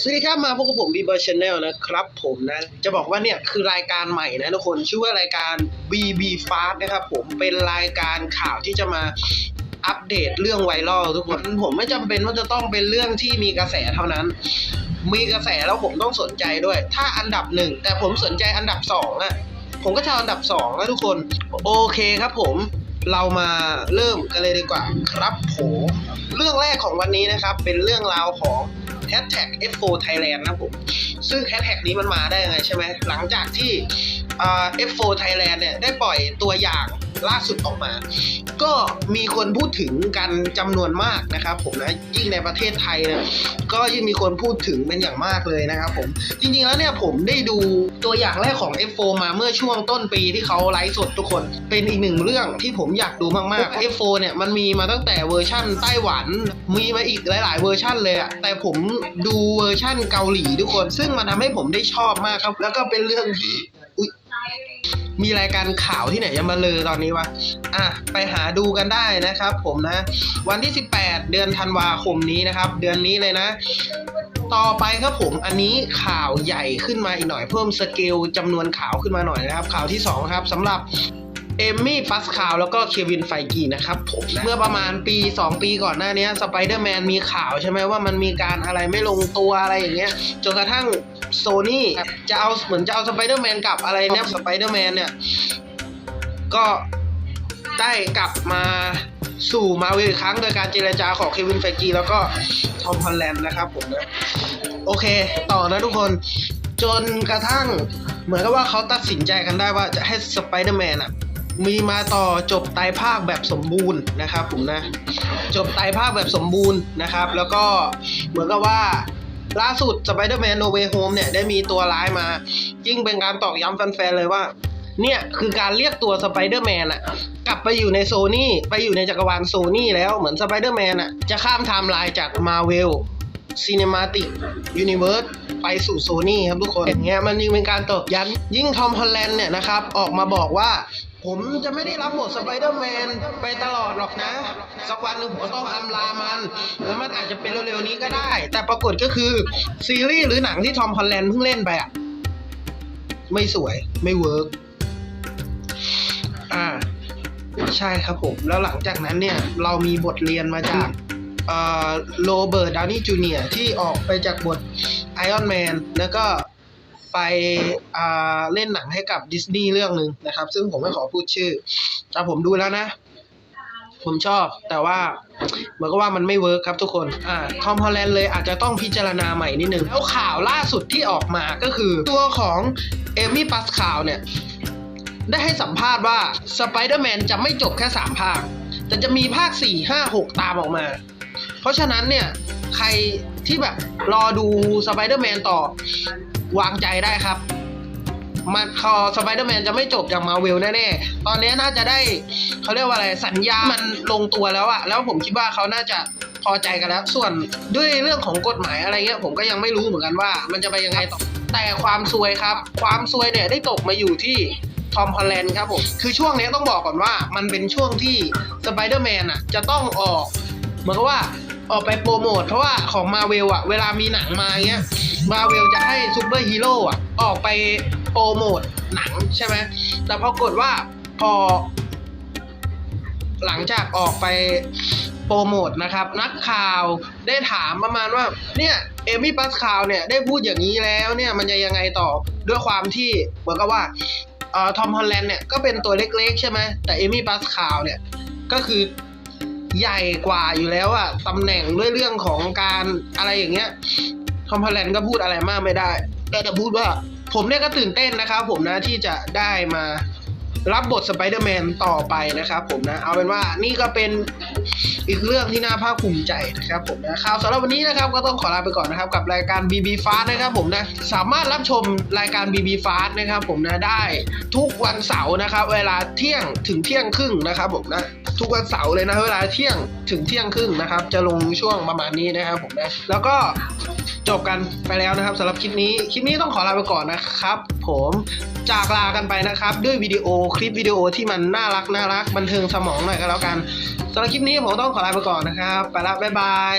สวัสดีครับมาพบกับผมบีเบอร์ชาแนลนะครับผมนะ จะบอกว่าเนี่ยคือรายการใหม่นะทุกคนชื่อว่ารายการ BB Fast นะครับผมเป็นรายการข่าวที่จะมาอัปเดตเรื่องไวรัลทุกคนผมไม่จำเป็นว่าจะต้องเป็นเรื่องที่มีกระแสเท่านั้น มีกระแสแล้วผมต้องสนใจด้วย ถ้าอันดับหนึ่งแต่ผมสนใจอันดับสองอะผมก็จะเอาอันดับสองนะทุกคนโอเคครับผมเรามาเริ่มกันเลยดีกว่าครับผมเรื่องแรกของวันนี้นะครับ เป็นเรื่องราวของ แฮชแท็ก F4 Thailand นะผม ซึ่งแฮชแท็กนี้มันมาได้ยังไงใช่ไหม หลังจากที่ F4 Thailand เนี่ยได้ปล่อยตัวอย่างล่าสุดออกมา ก็มีคนพูดถึงกันจำนวนมากนะครับผมนะยิ่งในประเทศไทยนะก็ยิ่งมีคนพูดถึงเป็นอย่างมากเลยนะครับผมจริงๆแล้วเนี่ยผมได้ดูตัวอย่างแรกของ F4 มาเมื่อช่วงต้นปีที่เขาไลฟ์สดทุกคนเป็นอีกหนึ่งเรื่องที่ผมอยากดูมากๆ F4 เนี่ยมันมีมาตั้งแต่เวอร์ชั่นไต้หวัน มีมาอีกหลาย ๆ เวอร์ชั่นเลยอะแต่ผมดูเวอร์ชั่นเกาหลีทุกคน ซึ่งมันทำให้ผมได้ชอบมากครับ แล้วก็เป็นเรื่องที่อุ๊ย มีรายการข่าวที่ไหนจะมาเลยตอนนี้วะ อะ ไปหาดูกันได้นะครับผมนะ วันที่ 18 เดือนธันวาคมนี้นะครับ เดือนนี้เลยนะ ต่อไปครับผม อันนี้ข่าวใหญ่ขึ้นมาอีกหน่อย เพิ่มสเกลจำนวนข่าวขึ้นมาหน่อยนะครับ ข่าวที่ 2 ครับสำหรับเอมมี่ปัสคาวแล้วก็เควินไฟกีนะครับผมนะเมื่อประมาณปี 2 ปีก่อนหน้านี้สไปเดอร์แมนมีข่าวใช่ไหมว่ามันมีการอะไรไม่ลงตัวอะไรอย่างเงี้ยจนกระทั่ง โซนี่จะเอาเหมือนจะเอาสไปเดอร์แมนกลับอะไรเนี่ยสไปเดอร์แมนเนี่ย ก็ได้กลับมาสู่มาเวลอีกครั้งโดยการเจรจาของเควินไฟกีแล้วก็ทอมฮอลแลนด์นะครับผมนะ โอเค ต่อนะทุกคนจนกระทั่งเหมือนกับว่าเขาตัดสินใจกันได้ว่าจะให้สไปเดอร์แมนอะมีมาต่อจบไตรภาคแบบสมบูรณ์นะครับผมนะ จบไตรภาคแบบสมบูรณ์นะครับ แล้วก็เหมือนกับว่า ล่าสุด Spider-Man No Way Home เนี่ยได้มีตัวร้ายมายิ่งเป็นการตอกย้ำแฟนๆเลยว่า เนี่ยคือการเรียกตัวสไปเดอร์แมนอะกลับไปอยู่ในโซนี่ไปอยู่ในจักรวาลโซนี่แล้วเหมือนสไปเดอร์แมนอะจะข้ามไทม์ไลน์จากมาเวลซีเนมาติกยูนิเวิร์สไปสู่โซนี่ครับทุกคนอย่างเงี้ยมันยิ่งเป็นการตอกย้ำยิ่งทอมฮอลแลนด์เนี่ยนะครับออกมาบอกว่า ผมจะไม่ได้รับบทสไปเดอร์แมนไปตลอดหรอกนะ สักวันหนึ่งผมต้องอำลามันแล้วมันอาจจะเป็นเร็วๆนี้ก็ได้ แต่ปรากฏก็คือ ซีรีส์หรือหนังที่ทอมฮอลแลนด์เพิ่งเล่นไปอะ ไม่สวยไม่เวิร์กอ่า ใช่ครับผม แล้วหลังจากนั้นเนี่ย เรามีบทเรียนมาจากโรเบิร์ตดาวนี่จูเนียที่ออกไปจากบทไอออนแมนแล้วก็ ไปเล่นหนังให้กับดิสนีย์เรื่องหนึ่งนะครับ ซึ่งผมไม่ขอพูดชื่อ แต่ผมดูแล้วนะ ผมชอบแต่ว่าเหมือนกับว่ามันไม่เวิร์คครับทุกคนอ่าทอมฮอลแลนด์เลยอาจจะต้องพิจารณาใหม่นิดนึง แล้วข่าวล่าสุดที่ออกมาก็คือ ตัวของเอมี่ปัสคาวเนี่ย ได้ให้สัมภาษณ์ว่าสไปเดอร์แมนจะไม่จบแค่ 3 ภาค แต่จะมีภาค 4 5 6 ตามออกมา เพราะฉะนั้นเนี่ย ใครที่แบบรอดูสไปเดอร์แมนต่อ วางใจได้ครับมันคอสไปเดอร์แมนจะไม่จบจากมาเวลแน่ๆ ตอนนี้น่าจะได้เขาเรียกว่าอะไรสัญญา มันลงตัวแล้วอะแล้วผมคิดว่าเขาน่าจะพอใจกันแล้ว ส่วนด้วยเรื่องของกฎหมายอะไรเงี้ยผมก็ยังไม่รู้เหมือนกันว่า มันจะไปยังไงต่อ แต่ความซวยครับ ความซวยเนี่ยได้ตกมาอยู่ที่ทอมฮอลแลนด์ครับผม คือช่วงนี้ต้องบอกก่อนว่ามันเป็นช่วงที่สไปเดอร์แมนอะจะต้องออก เหมือนกับว่า ออกไปโปรโมทเพราะว่าของมาเวลอะเวลามีหนังมาเงี้ยมาเวลจะให้ซูเปอร์ฮีโร่อะออกไปโปรโมทหนังใช่ไหมแต่ปรากฏว่าพอ หลังจากออกไปโปรโมทนะครับ นักข่าวได้ถามประมาณว่า เนี่ยเอมี่ปัสคาวเนี่ยได้พูดอย่างนี้แล้วเนี่ยมันจะยังไงต่อด้วยความที่เหมือนกับว่าเอ่อทอมฮอลแลนด์เนี่ยก็เป็นตัวเล็กๆ ใช่ไหมแต่เอมี่ปัสคาวเนี่ยก็คือ ใหญ่กว่าอยู่แล้วอะตำแหน่งด้วยเรื่องของการอะไรอย่างเงี้ยทอมพลแลนด์ก็พูดอะไรมากไม่ได้แต่จะพูดว่าผมเนี่ยก็ตื่นเต้นนะครับ ผมนะที่จะได้มารับบทสไปเดอร์แมนต่อไปนะครับผมนะ เอาเป็นว่านี่ก็เป็น อีกเรื่องที่น่าภาคภูมิใจนะครับผมนะข่าวสำหรับวันนี้นะครับก็ต้องขอลาไปก่อนนะครับกับรายการ BB Fast นะครับผมนะสามารถรับชมรายการ BB Fast นะครับผมนะได้ทุกวันเสาร์นะครับเวลาเที่ยงถึงเที่ยงครึ่งนะครับผมนะทุกวันเสาร์เลยนะเวลาเที่ยงถึงเที่ยงครึ่งนะครับจะลงช่วงประมาณนี้นะครับผมนะแล้วก็ จบกันไปแล้วนะครับสำหรับคลิปนี้ คลิปนี้ต้องขอลาไปก่อนนะครับ ผมจากลากันไปนะครับ ด้วยวิดีโอคลิปวิดีโอที่มันน่ารักน่ารักบันเทิงสมองหน่อยก็แล้วกันสำหรับคลิปนี้ผมต้องขอลาไปก่อนนะครับ ไปละบ๊ายบาย